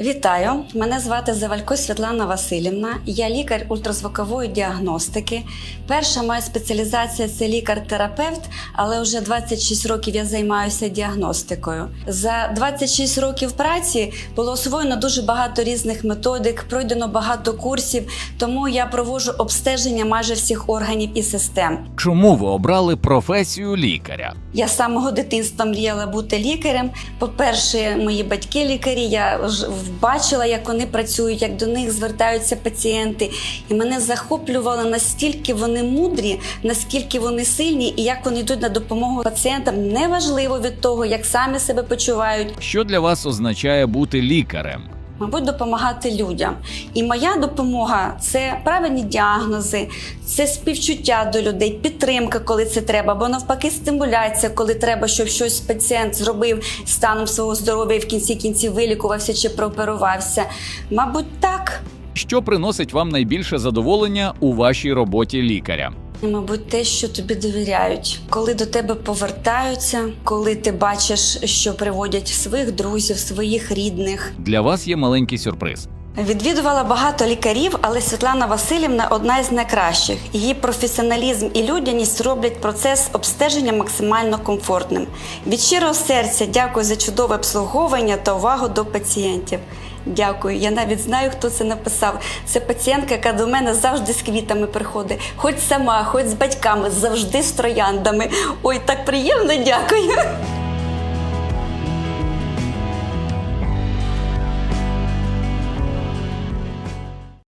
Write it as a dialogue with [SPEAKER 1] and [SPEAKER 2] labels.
[SPEAKER 1] Вітаю! Мене звати Завалько Світлана Васильівна. Я лікар ультразвукової діагностики. Перша моя спеціалізація це лікар-терапевт, але вже 26 років я займаюся діагностикою. За 26 років праці було освоєно дуже багато різних методик, пройдено багато курсів, тому я проводжу обстеження майже всіх органів і систем.
[SPEAKER 2] Чому ви обрали професію лікаря?
[SPEAKER 1] Я з самого дитинства мріяла бути лікарем. По-перше, мої батьки лікарі. Я ж бачила, як вони працюють, як до них звертаються пацієнти. І мене захоплювало настільки вони мудрі, наскільки вони сильні, і як вони йдуть на допомогу пацієнтам. Неважливо від того, як самі себе почувають.
[SPEAKER 2] Що для вас означає бути лікарем?
[SPEAKER 1] Мабуть, допомагати людям. І моя допомога це правильні діагнози, це співчуття до людей, підтримка, коли це треба, або навпаки, стимуляція, коли треба, щоб щось пацієнт зробив станом свого здоров'я і в кінці кінців вилікувався чи прооперувався. Мабуть, так.
[SPEAKER 2] Що приносить вам найбільше задоволення у вашій роботі лікаря?
[SPEAKER 1] Мабуть, те, що тобі довіряють, коли до тебе повертаються, коли ти бачиш, що приводять своїх друзів, своїх рідних.
[SPEAKER 2] Для вас є маленький сюрприз.
[SPEAKER 1] Відвідувала багато лікарів, але Світлана Васильівна одна із найкращих. Її професіоналізм і людяність роблять процес обстеження максимально комфортним. Від щирого серця дякую за чудове обслуговування та увагу до пацієнтів. Дякую. Я навіть знаю, хто це написав. Це пацієнтка, яка до мене завжди з квітами приходить. Хоч сама, хоч з батьками, завжди з трояндами. Ой, так приємно, дякую.